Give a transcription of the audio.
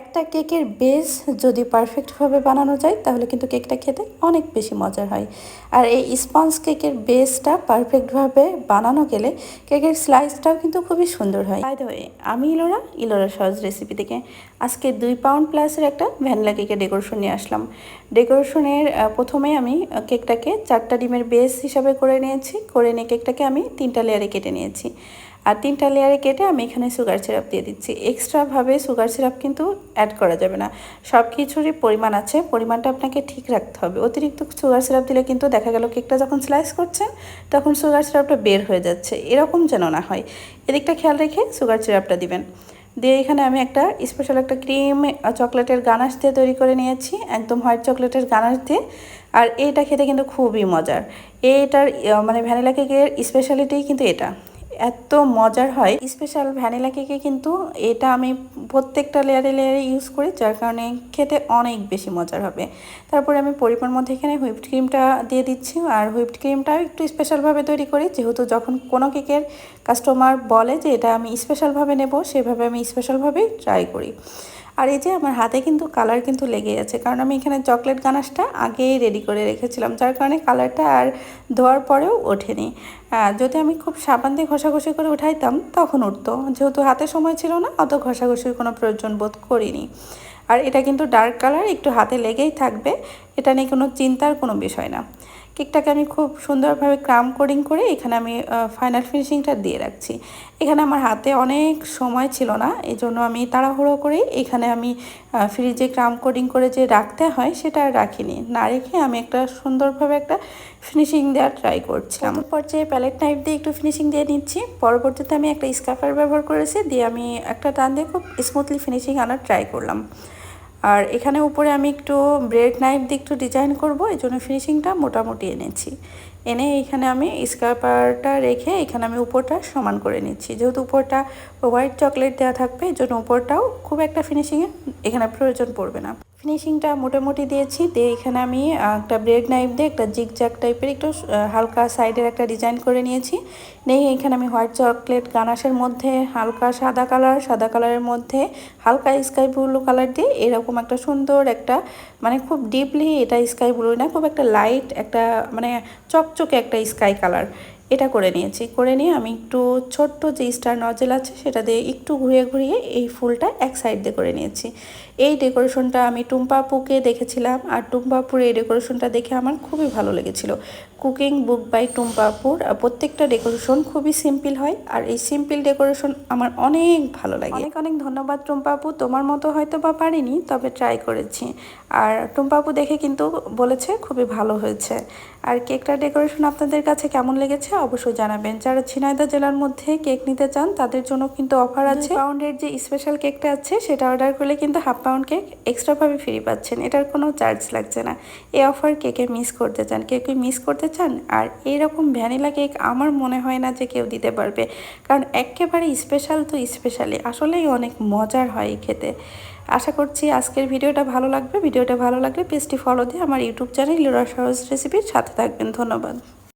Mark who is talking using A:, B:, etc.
A: একটা কেকের বেস যদি পারফেক্টভাবে বানানো যায়, তাহলে কিন্তু কেকটা খেতে অনেক বেশি মজার হয়। আর এই স্পঞ্জ কেকের বেসটা পারফেক্টভাবে বানানো গেলে কেকের স্লাইসটাও কিন্তু খুবই সুন্দর হয়। বাই দ্য ওয়ে আমি ইলোরা ইলোরা সহজ রেসিপি থেকে আজকে দুই পাউন্ড প্লাসের একটা ভ্যানিলা কেকের ডেকোরেশন নিয়ে আসলাম। ডেকোরেশনের প্রথমে আমি কেকটাকে চারটা ডিমের বেস হিসাবে করে নিয়েছি। করে নিয়ে কেকটাকে আমি তিনটা লেয়ারে কেটে নিয়েছি। আর তিনটা লেয়ারে কেটে আমি এখানে সুগার সিরাপ দিয়ে দিচ্ছি। এক্সট্রাভাবে সুগার সিরাপ কিন্তু অ্যাড করা যাবে না। সব কিছুরই পরিমাণ আছে, পরিমাণটা আপনাকে ঠিক রাখতে হবে। অতিরিক্ত সুগার সিরাপ দিলে কিন্তু দেখা গেল কেকটা যখন স্লাইস করছেন, তখন সুগার সিরাপটা বের হয়ে যাচ্ছে। এরকম যেন না হয়। এদিকটা খেয়াল রেখে সুগার সিরাপটা দিবেন। দিয়ে এখানে আমি একটা স্পেশাল একটা ক্রিম চকলেটের গানাশ দিয়ে তৈরি করে নিয়েছি। একদম হোয়াইট চকলেটের গানাশ দিয়ে। আর এটা খেতে কিন্তু খুবই মজার। এটার মানে ভ্যানিলা কেকের স্পেশালিটি কিন্তু এটা। এত মজার হয়। স্পেশাল ভ্যানিলা কেকে কিন্তু এটা আমি প্রত্যেকটা লেয়ারে লেয়ারে ইউজ করি, যার কারণে খেতে অনেক বেশি মজার হবে। তারপরে আমি পরিমাণ মধ্যে এখানে হুইপড ক্রিমটা দিয়ে দিচ্ছি আর হুইপড ক্রিমটাও একটু স্পেশালভাবে তৈরি করি। যেহেতু যখন কোনো কেকের কাস্টমার বলে যে এটা আমি স্পেশালভাবে নেব, সেভাবে আমি স্পেশালভাবেই ট্রাই করি। আর এই যে আমার হাতে কিন্তু কালার কিন্তু লেগে আছে, কারণ আমি এখানে চকলেট গানাশটা আগেই রেডি করে রেখেছিলাম, যার কারণে কালারটা আর ধোয়ার পরেও ওঠেনি। যদি আমি খুব সাবান দিয়ে ঘষাঘষি করে উঠাইতাম, তখন উঠতো। যেহেতু হাতে সময় ছিল না, অত ঘষাঘষির কোনো প্রয়োজন বোধ করিনি। আর এটা কিন্তু ডার্ক কালার একটু হাতে লেগেই থাকবে। এটা নিয়ে কোনো চিন্তার কোনো বিষয় না। কেকটাকে আমি খুব সুন্দরভাবে ক্রাম কোডিং করে এখানে আমি ফাইনাল ফিনিশিংটা দিয়ে রাখছি। এখানে আমার হাতে অনেক সময় ছিল না এই জন্য আমি তাড়াহুড়ো করে এখানে আমি ফ্রিজে ক্রাম কোডিং করে যে রাখতে হয় সেটা রাখিনি। না রেখে আমি একটা সুন্দরভাবে একটা ফিনিশিং দেওয়ার ট্রাই করছিলাম। পর্যায়ে প্যালেট নাইফ দিয়ে একটু ফিনিশিং দিয়ে নিচ্ছি। পরবর্তীতে আমি একটা স্কাফার ব্যবহার করেছি, দিয়ে আমি একটা টান দিয়ে খুব স্মুথলি ফিনিশিং আনার ট্রাই করলাম। আর এখানে উপরে আমি একটু ব্রেড নাইফ দিয়ে একটু ডিজাইন করব, এই জন্য ফিনিশিংটা মোটামুটি এনেছি। এনে এখানে আমি স্কার্পারটা রেখে এখানে আমি উপরটা সমান করে নিচ্ছি। যেহেতু উপরটা হোয়াইট চকলেট দেওয়া থাকবে, এই জন্য উপরটাও খুব একটা ফিনিশিংয়ে এখানে প্রয়োজন পড়বে না। ফিনিশিংটা মোটামুটি দিয়েছি। দিয়ে এখানে আমি একটা ব্রেড নাইফ দিয়ে একটা জিগজ্যাগ টাইপের একটু হালকা সাইডের একটা ডিজাইন করে নিয়েছি। নিয়ে এখানে আমি হোয়াইট চকলেট গানাশের মধ্যে হালকা সাদা কালার সাদা কালারের মধ্যে হালকা স্কাই ব্লু কালার দিয়ে এরকম একটা সুন্দর একটা মানে খুব ডিপলি এটা স্কাই ব্লু না, খুব একটা লাইট একটা মানে চকচকে একটা স্কাই কালার এটা করে নিয়েছি। করে নিয়ে আমি একটু ছোট্ট যে স্টার নজেল আছে সেটা দিয়ে একটু ঘুরিয়ে ঘুরিয়ে এই ফুলটা এক সাইড দিয়ে করে নিয়েছি। এই ডেকোরেশনটা আমি টুম্পাপুকে দেখেছিলাম আর টুম্পাপুর এই ডেকোরেশনটা দেখে আমার খুবই ভালো লেগেছিল। কুকিং বুক বাই টুম্পাপুর প্রত্যেকটা ডেকোরেশন খুবই সিম্পল হয় আর এই সিম্পল ডেকোরেশন আমার অনেক ভালো লাগে। অনেক অনেক ধন্যবাদ টুম্পাপু, তোমার মতো হয়তো বা পারিনি, তবে ট্রাই করেছি। আর টুম্পাপু দেখে কিন্তু বলেছে খুবই ভালো হয়েছে। আর কেকটার ডেকোরেশন আপনাদের কাছে কেমন লেগেছে অবশ্যই জানাবেন। যারা ঝিনাইদহ জেলার মধ্যে কেক নিতে চান তাদের জন্য কিন্তু অফার আছে। পাউন্ডের যে স্পেশাল কেকটা আছে সেটা অর্ডার করলে কিন্তু হাফ পাউন্ড কেক এক্সট্রাভাবে ফ্রি পাচ্ছেন। এটার কোনো চার্জ লাগছে না। এই অফার কেকে মিস করতে চান কেউ কি মিস করতে চান? আর এইরকম ভ্যানিলা কেক আমার মনে হয় না যে কেউ দিতে পারবে। কারণ একেবারে স্পেশাল তো স্পেশালি আসলেই অনেক মজার হয় খেতে। আশা করছি আজকের ভিডিওটা ভালো লাগবে। ভিডিওটা ভালো লাগলে পেজটি ফলো দিয়ে আমার ইউটিউব চ্যানেল ইউরা সহজ রেসিপির সাথে থাকবেন। ধন্যবাদ।